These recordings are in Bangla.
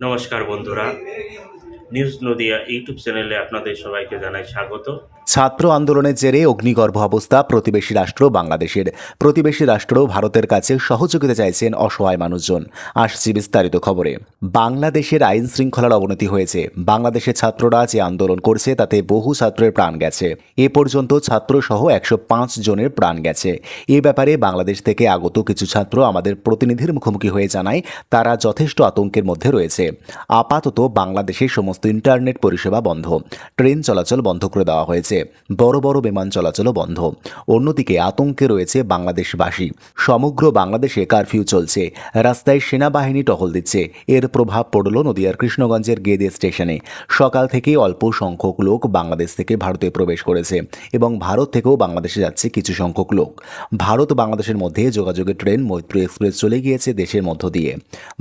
নমস্কার বন্ধুরা। নিউজ নদিয়া ইউটিউব চ্যানেলে আপনাদের সবাইকে জানাই স্বাগত। ছাত্র আন্দোলনের জেরে অগ্নিগর্ভ অবস্থা প্রতিবেশী রাষ্ট্র বাংলাদেশের। প্রতিবেশী রাষ্ট্র ভারতের কাছে সহযোগিতা চাইছেন অসহায় মানুষজন। আসছি বিস্তারিত খবরে। বাংলাদেশের আইন শৃঙ্খলার অবনতি হয়েছে। বাংলাদেশের ছাত্ররা যে আন্দোলন করছে, তাতে বহু ছাত্রের প্রাণ গেছে। এ পর্যন্ত ছাত্র সহ একশো পাঁচ জনের প্রাণ গেছে। এ ব্যাপারে বাংলাদেশ থেকে আগত কিছু ছাত্র আমাদের প্রতিনিধির মুখোমুখি হয়ে জানায়, তারা যথেষ্ট আতঙ্কের মধ্যে রয়েছে। আপাতত বাংলাদেশের সমস্ত ইন্টারনেট পরিষেবা বন্ধ। ট্রেন চলাচল বন্ধ করে দেওয়া হয়েছে। বড় বড় বিমান চলাচলও বন্ধ। অন্যদিকে আতঙ্কে রয়েছে বাংলাদেশবাসী। সমগ্র বাংলাদেশে কারফিউ চলছে। রাস্তায় সেনাবাহিনী টহল দিচ্ছে। এর প্রভাব পড়ল নদিয়ার কৃষ্ণগঞ্জের গেদে স্টেশনে। সকাল থেকে অল্প সংখ্যক লোক বাংলাদেশ থেকে ভারতে প্রবেশ করেছে এবং ভারত থেকেও বাংলাদেশে যাচ্ছে কিছু সংখ্যক লোক। ভারত বাংলাদেশের মধ্যে যোগাযোগের ট্রেন মৈত্রী এক্সপ্রেস চলে গিয়েছে দেশের মধ্য দিয়ে।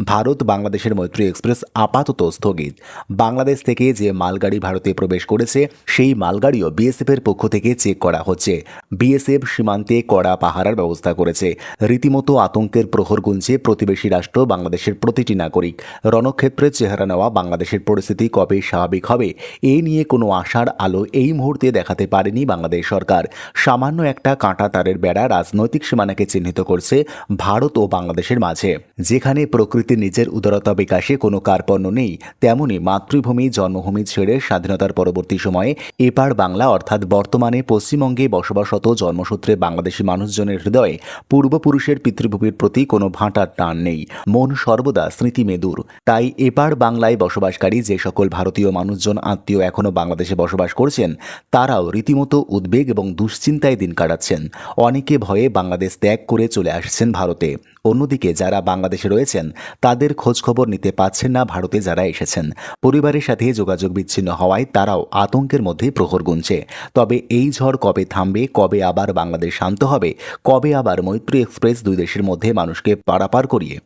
ভারত বাংলাদেশের মৈত্রী এক্সপ্রেস আপাতত স্থগিত। বাংলাদেশ থেকে যে মালগাড়ি ভারতে প্রবেশ করেছে, সেই মালগাড়িও বিএসএফ এর পক্ষ থেকে চেক করা হচ্ছে। বিএসএফ সীমান্তে কড়া পাহারার ব্যবস্থা করেছে। রীতিমতো আতঙ্কের প্রহর গুনছে প্রতিবেশী রাষ্ট্র বাংলাদেশের প্রতিটি নাগরিক। রণক্ষেত্রের চেহারা নেওয়া বাংলাদেশের পরিস্থিতি কবে স্বাভাবিক হবে, এ নিয়ে কোনো আশার আলো এই মুহূর্তে দেখাতে পারেনি বাংলাদেশ সরকার। সামান্য একটা কাঁটা তারের বেড়া রাজনৈতিক সীমানাকে চিহ্নিত করছে ভারত ও বাংলাদেশের মাঝে। যেখানে প্রকৃতি নিজের উদারতা বিকাশে কোনো কার্পণ্য নেই, তেমনি মাতৃভূমি, জন্মভূমি ছেড়ে স্বাধীনতার পরবর্তী সময়ে এপার বাংলা অর্থাৎ বর্তমানে পশ্চিমবঙ্গে বসবাসত জন্মসূত্রে বাংলাদেশি মানুষজনের হৃদয়ে পূর্বপুরুষের পিতৃভূমির প্রতি কোনো ভাঁটার টান নেই। মন সর্বদা স্মৃতি মেদুর তাই এপার বাংলায় বসবাসকারী যে সকল ভারতীয় মানুষজন আত্মীয় এখনও বাংলাদেশে বসবাস করছেন, তারাও রীতিমতো উদ্বেগ এবং দুশ্চিন্তায় দিন কাটাচ্ছেন। অনেকে ভয়ে বাংলাদেশ ত্যাগ করে চলে আসছেন ভারতে। অন্যদিকে যারা বাংলাদেশে রয়েছেন, তাদের খোঁজখবর নিতে পারছেন না ভারতে যারা এসেছেন। পরিবারের সাথে যোগাযোগ বিচ্ছিন্ন হওয়ায় তারাও আতঙ্কের মধ্যে প্রহর গুনছে। তবে এই ঝড় কবে থামবে, কবে আবার বাংলাদেশ শান্ত হবে, কবে আবার মৈত্রী এক্সপ্রেস দুই দেশের মধ্যে মানুষকে পারাপার করিয়ে,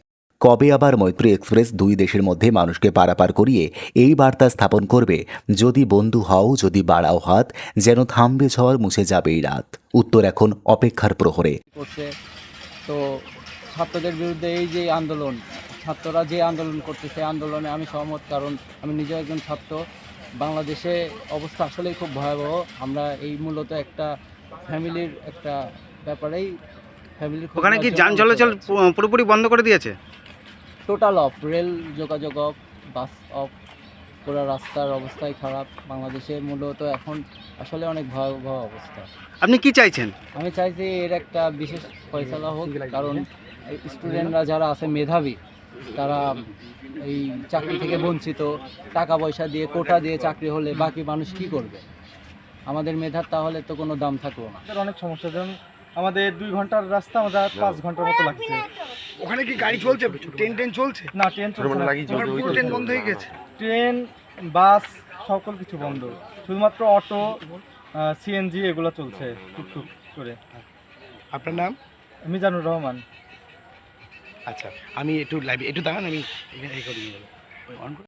কবে আবার মৈত্রী এক্সপ্রেস দুই দেশের মধ্যে মানুষকে পারাপার করিয়ে এই বার্তা স্থাপন করবে, যদি বন্ধু হও, যদি বাড়াও হাত, যেন থামবে ঝড় মুছে যাবে এই রাত। উত্তর এখন অপেক্ষার প্রহরে। তো ছাত্রদের বিরুদ্ধে এই যে আন্দোলন ছাত্ররা যে আন্দোলন করছে সেই আন্দোলনে আমি সহমত কারণ আমি নিজেও একজন ছাত্র। বাংলাদেশে অবস্থা আসলেই খুব ভয়াবহ। আমরা এই মূলত একটা ফ্যামিলির একটা ব্যাপারেই ফ্যামিলির ওখানে কি যান চলাচল পুরোপুরি বন্ধ করে দিয়েছে? টোটাল অফ রেল যোগাযোগ অফ বাস অফ পুরো রাস্তার অবস্থাই খারাপ। বাংলাদেশে মূলত এখন আসলে অনেক ভয়াবহ অবস্থা। আপনি কি চাইছেন? আমি চাইছি এর একটা বিশেষ ফয়সালা হোক কারণ স্টুডেন্টরা যারা আছে মেধাবী তারা এই চাকরি থেকে বঞ্চিত টাকা পয়সা দিয়ে কোটা দিয়ে চাকরি হলে বাকি মানুষ কি করবে? আমাদের মেধার তাহলে তো কোনো দাম থাকল না। অনেক সমস্যা যেমন আমাদের দুই ঘণ্টার রাস্তা আমাদের পাঁচ ঘণ্টার মতো লাগছে। ওখানে কি গাড়ি চলছে? ট্রেন ট্রেন চলছে? না ট্রেন চলছে না। ট্রেন বন্ধ হয়ে গেছে। ট্রেন বাস সকল কিছু বন্ধ। শুধুমাত্র অটো সিএনজি এগুলো চলছে টুকটুক করে। আপনার নাম? মিজানুর রহমান। আচ্ছা আমি একটু লাইভ একটু দাঁড়ান আমি করি অন